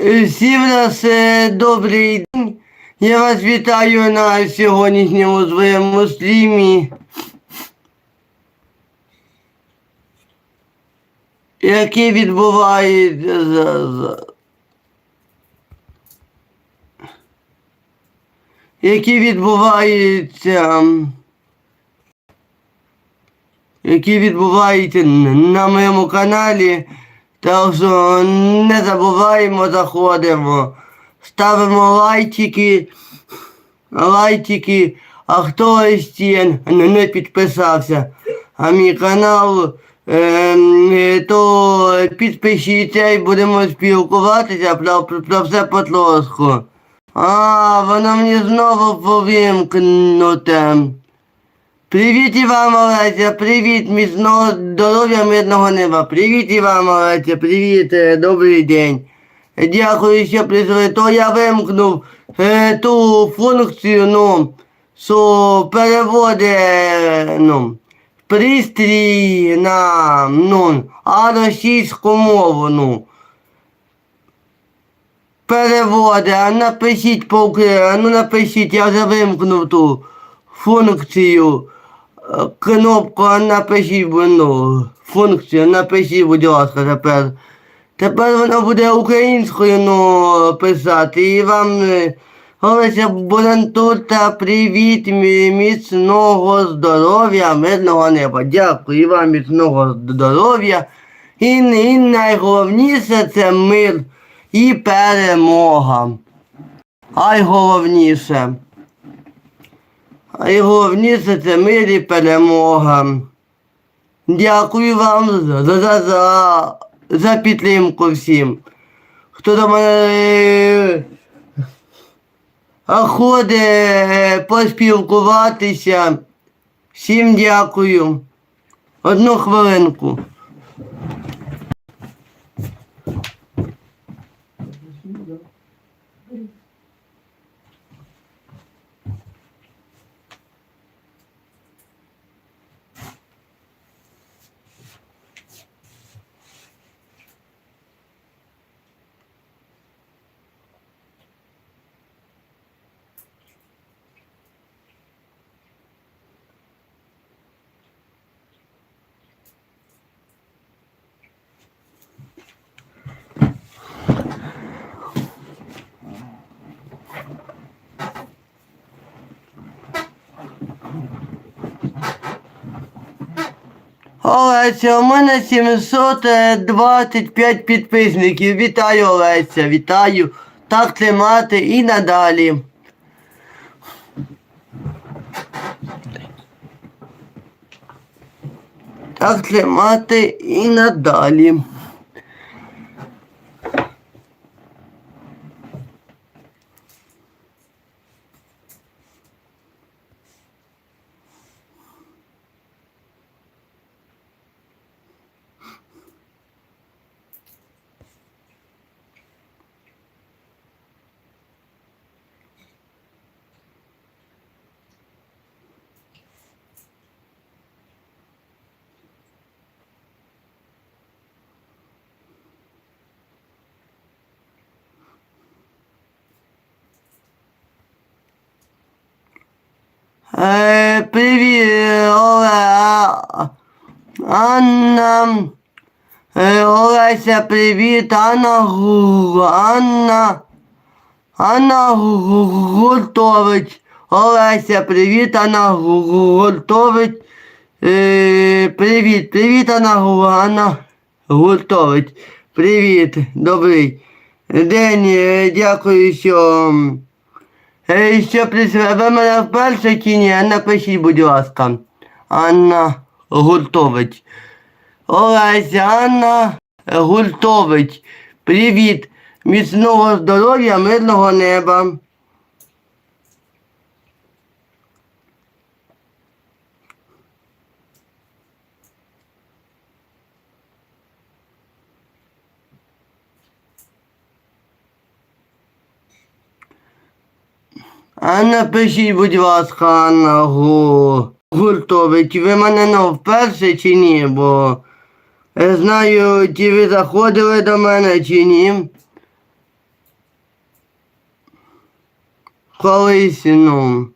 Всім нас добрий день. Я вас вітаю на сьогоднішньому своєму стрімі. Який відбувається за, за... Які відбуваються. Які відбуваються на моєму каналі. Так що не забуваємо, заходимо. Ставимо лайчики. Лайчики. А хто ще не підписався, а мій канал, ем, то підпишіться і будемо спілкуватися про, про, все потрошку. А, воно мені знову повімкнуте. Привіт і вам, Олеся, привіт, міцного здоров'я, мирного неба. Привіт і вам, Олеся, привіт, е, добрий день. Дякую, що прийшли. То я вимкнув е, ту функцію, ну, що переводить, ну, пристрій на, ну, а російську мову, ну. Переводи, а напишіть по ну напишіть, я вже вимкнув ту функцію. Кнопку напишіть, ну, функцію, напишіть, будь ласка, тепер. Тепер воно буде українською ну, писати. І вам е, Олеся Бурантута, привіт, міцного здоров'я, мирного неба. Дякую вам міцного здоров'я. І, і найголовніше це мир і перемога. Найголовніше. Найголовніше це мир перемога. Дякую вам за, за, за, за підтримку всім. Хто до мене е, ходить е, поспілкуватися. Всім дякую. Одну хвилинку. Олеся, у мене 725 підписників. Вітаю, Олеся, вітаю. Так тримати і надалі. Так тримати і надалі. Привіт, Оле, Анна. Е, Олеся, привіт, Анна Анна. Анна Гуртович. Олеся, привіт, Анна Гуртович. Е, привіт, привіт, Анна Анна Гуртович. Привіт, добрий день, е, дякую, що... Е, прийшли? Ви мене вперше чи ні? Напишіть, будь ласка. Анна Гуртович. Олеся, Анна Гуртович. Привіт. Міцного здоров'я, мирного неба. А напишіть, будь ласка, на чи ви мене ну, вперше чи ні, бо я знаю, чи ви заходили до мене чи ні. Колись, ну.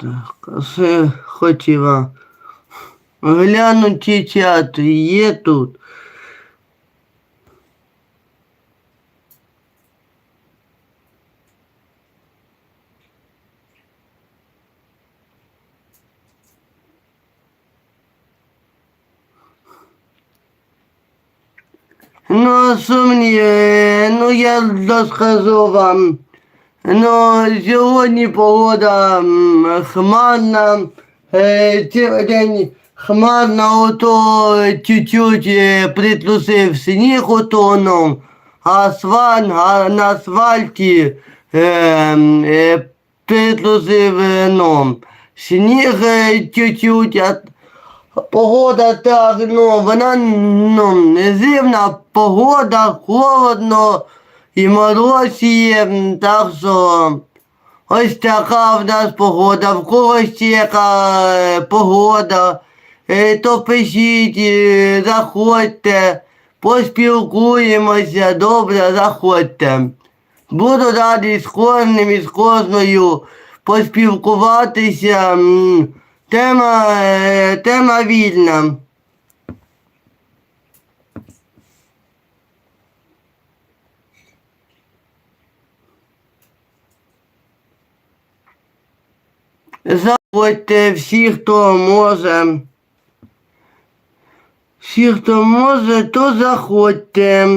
Так, це хотіла глянути чат, є тут. Ну, сумні, ну я розкажу вам. Ну, сьогодні погода хмарна, е, цілий день хмарна, ото чуть-чуть е, притрусив сніг ото, ну, асфальт, а на асфальті е, е, притрусив, ну, сніг чуть-чуть, а Погода так, ну, вона ну, зимна погода, холодно і мороз так що ось така в нас погода, в когось яка е, погода, е, то пишіть, е, заходьте, поспілкуємося, добре, заходьте. Буду радий з кожним і з кожною поспілкуватися. Тема, тема вільна. Заходьте всі, хто може. Всі, хто може, то заходьте.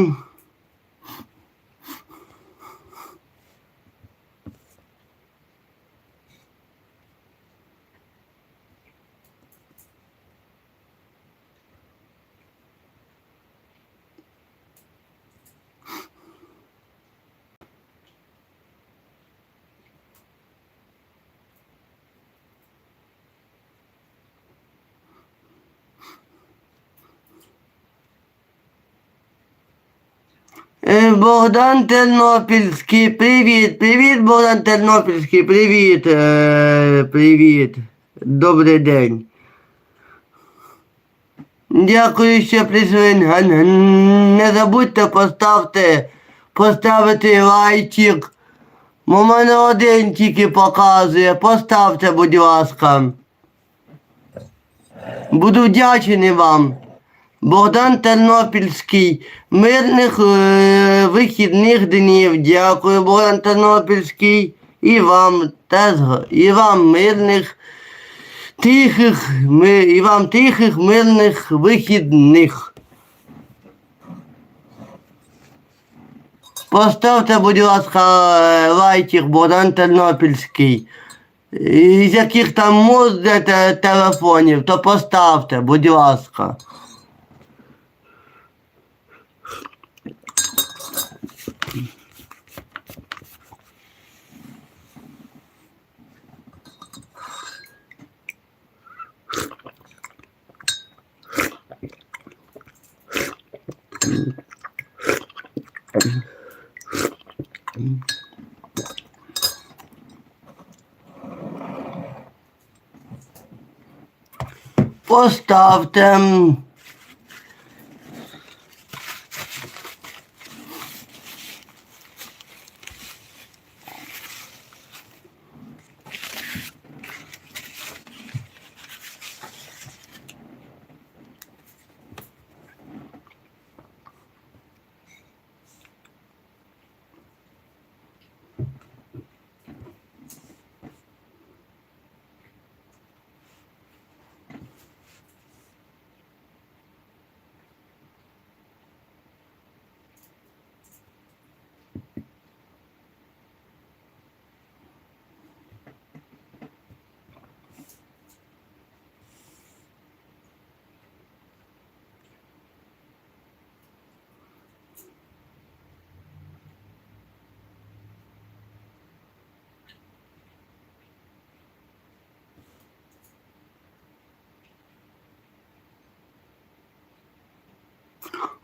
Богдан Тернопільський, привіт, привіт, Богдан Тернопільський, привіт, е, привіт, добрий день. Дякую, що прийшли. Не забудьте поставте, поставити лайчик. Бо мене один тільки показує. Поставте, будь ласка. Буду вдячний вам. Богдан Тернопільський. Мирних е, вихідних днів. Дякую, Богдан Тернопільський. І вам теж і вам мирних тихих, ми, і вам тихих мирних вихідних. Поставте, будь ласка, лайчик Богдан Тернопільський. Із яких там можете телефонів, то поставте, будь ласка. Поставте.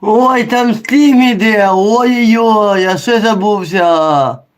Ой, там стрім іде, ой-ой-ой, я ще забувся.